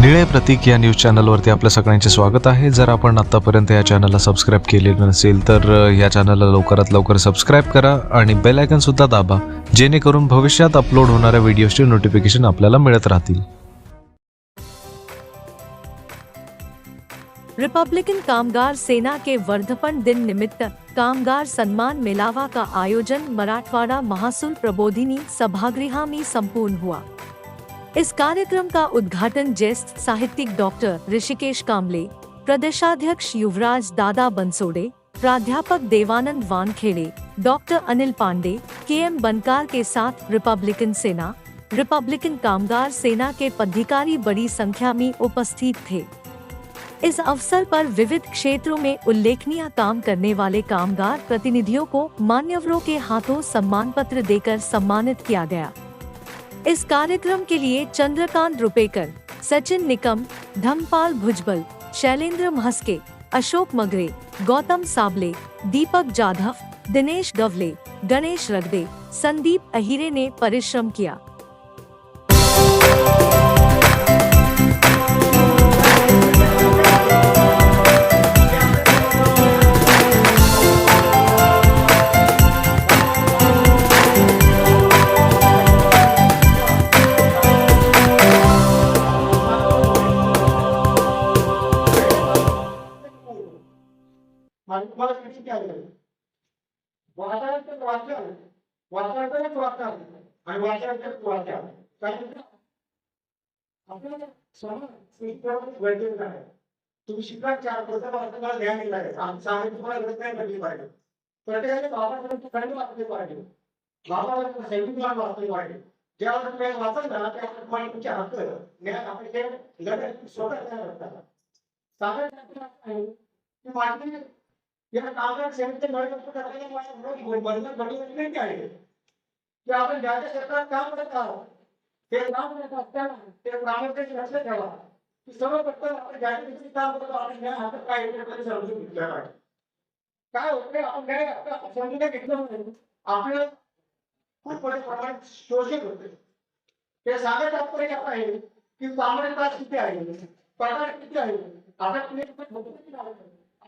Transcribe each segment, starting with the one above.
निळे प्रतीक या न्यूज चॅनलवरती आपल्या सगळ्यांचे स्वागत आहे. जर आपण आत्तापर्यंत या चॅनलला सबस्क्राईब केलेलं नसेल तर या चॅनलला लवकरात लवकर सबस्क्राईब करा आणि बेल आयकन सुद्धा दाबा जेणेकरून भविष्यात अपलोड होणाऱ्या व्हिडिओजचे नोटिफिकेशन आपल्याला मिळत राहतील. रिपब्लिकन कामगार सेना के वर्धपन दिन निमित्त कामगार सम्मान मेलावा का आयोजन मराठवाड़ा महासुल प्रबोधिनी सभागृह में संपूर्ण हुआ। इस कार्यक्रम का उद्घाटन ज्येष्ठ साहित्यिक डॉक्टर ऋषिकेश कामले, प्रदेशाध्यक्ष युवराज दादा बंसोड़े प्राध्यापक Devanand Wankhede, doctor Anil Pande K M Bankar के साथ रिपब्लिकन सेना, रिपब्लिकन कामगार सेना के पदाधिकारी बड़ी संख्या में उपस्थित थे। इस अवसर पर विविध क्षेत्रों में उल्लेखनीय काम करने वाले कामगार प्रतिनिधियों को मान्यवरों के हाथों सम्मान पत्र देकर सम्मानित किया गया। इस कार्यक्रम के लिए चंद्रकांत रुपेकर, सचिन निकम, धमपाल भुजबल, शैलेंद्र महस्के, अशोक मगरे, गौतम साबले, दीपक जाधव, दिनेश गवले, गणेश रगदे संदीप अहिरे ने परिश्रम किया। आणि तुम्हाला किती शिक्षित घ्यायला वाचल्यानंतर वाचलं वाचल्यानंतरच वाचणार आणि वाचल्यानंतर वाचा आपल्याला तुम्ही शिकला चार प्रथम ज्ञान आमचा आम्ही तुम्हाला गरज नाही पडली पाहिजे. प्रत्येकाने बाबासाहेब ठिकाणी ज्या वेळेस ना त्या ठिकाणी तुमचे हक्क ज्ञान आपण ते माझी या कामगार सेवेचे बळकट करायला मला रोज बंधन बळकट आहे की आपण ज्या ज्या क्षेत्रात काम करत आहोत ते काम में करत असताना ते प्रामुख्याने लक्षात ठेवा की सर्व पटकन आपण ज्या ज्या ठिकाणी काम को करतो आपण त्या हातात काय येते ते समजून घेतलं पाहिजे काय होते आपण काय आता समजून घेतलं म्हणून आपलं खूप मोठ्या प्रमाणात शोषण होते ते सांगत तात्पर्य असं आहे की कामाचे तास किती आहे पगार किती आहे आता तुम्ही बघू किती आहे आपल्या आरोग्याचे प्रश्न सुद्धा कुठे आहेत की नाही ज्या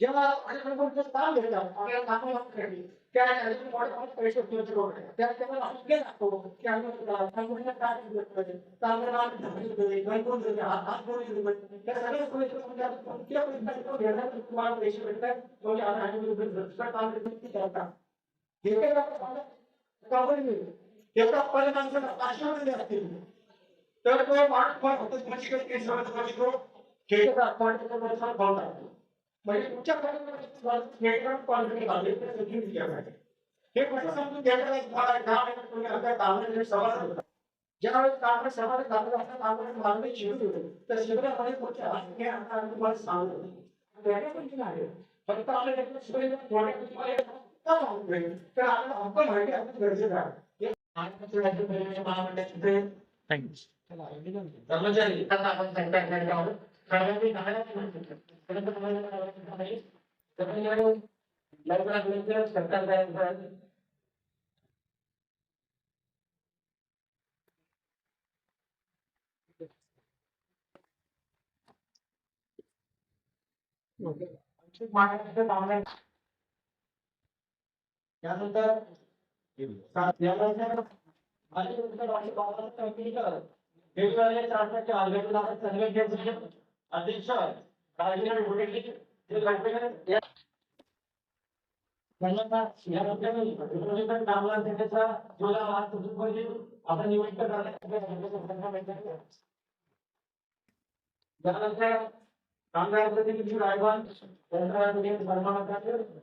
अशा प्रकारचं काम त्याचे कंपनीला काय हात हात म्हणजे म्हणजे तर तो माणूस पण फक्त तुमची काही केस तो ठेकेदार क्वालिटीचा व्यवसाय भाव टाकतो तुमच्या नेटवर्क क्वालिटी झाली तर समजून घ्या हे? कसं समजून घ्यायचं एक भाग आहे दहा मिनिट तुम्ही आता कामामध्ये सवाल होता ज्यावेळेस कामात सवाल लागत असतात कामामध्ये मागणी शिबिर होते तर शिबिरामध्ये पुढच्या हे आता आम्ही तुम्हाला सांगतो वेगळं पण आहे फक्त आपल्या त्याच्यात शिबिर थोड्या तुम्हाला का माहिती नाही? तर आपल्याला हक्क माहिती असणं गरजेचं आहे महामंडळाचे कर्मचारी त्यांना आपण संकट त्यानंतर यानंतर माझे डॉक्टर बाबासाहेब कंपनीकर वेगवेगळ्या शासनाचे आंदोलन अध्यक्ष आपण नियुक्त त्यानंतर कामगार प्रतिनिधी रायवान त्यांचा सन्मान करते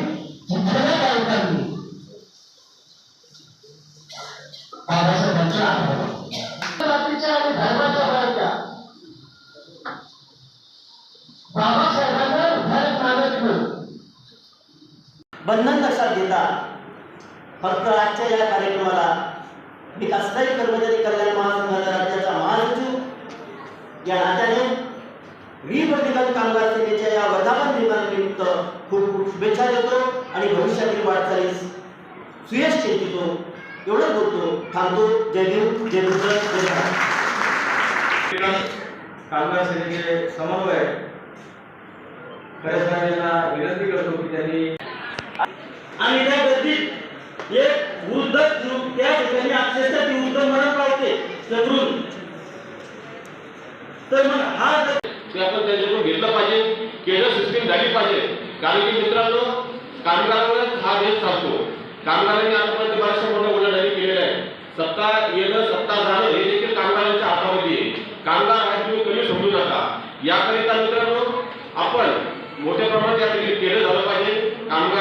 बंधन लक्षात घेता. फक्त आजच्या या कार्यक्रमाला मी कसलाही कर्मचारी कल्याण महासंघाचा राज्याचा महासचिव या नात्याने रिपब्लिकन कामगार सेनेच्या या वर्धापन दिनानिमित्त खूप खूप शुभेच्छा देतो आणि भविष्यातील वाटचालीस सुयश चिंतितो. एवढंच बोलतो. थांबतो. जय देव जय बुद्ध जय कामगार सेनेचे समन्वय खरे साहेबांना विनंती करतो की त्यांनी आणि त्या गर्दीत एक वृद्ध त्या ठिकाणी अक्षरशः ती वृद्ध मरण पावते चक्रून तर मग हा ते आपण त्यांच्याकडून घेतलं पाहिजे केलं सिस्टीम झाली पाहिजे. कारण की मित्रांनो कामगारांवरच हा देश चालतो. कामगारांनी आतापर्यंत बऱ्याचशा मोठ्या उलाढाली केलेल्या आहे सत्ता येणं सत्ता जाणं हे देखील कामगारांच्या हातामध्ये आहे. कामगार हा तुम्ही कमी समजू नका. याकरिता मित्रांनो आपण मोठ्या प्रमाणात या केलं झालं पाहिजे. कामगार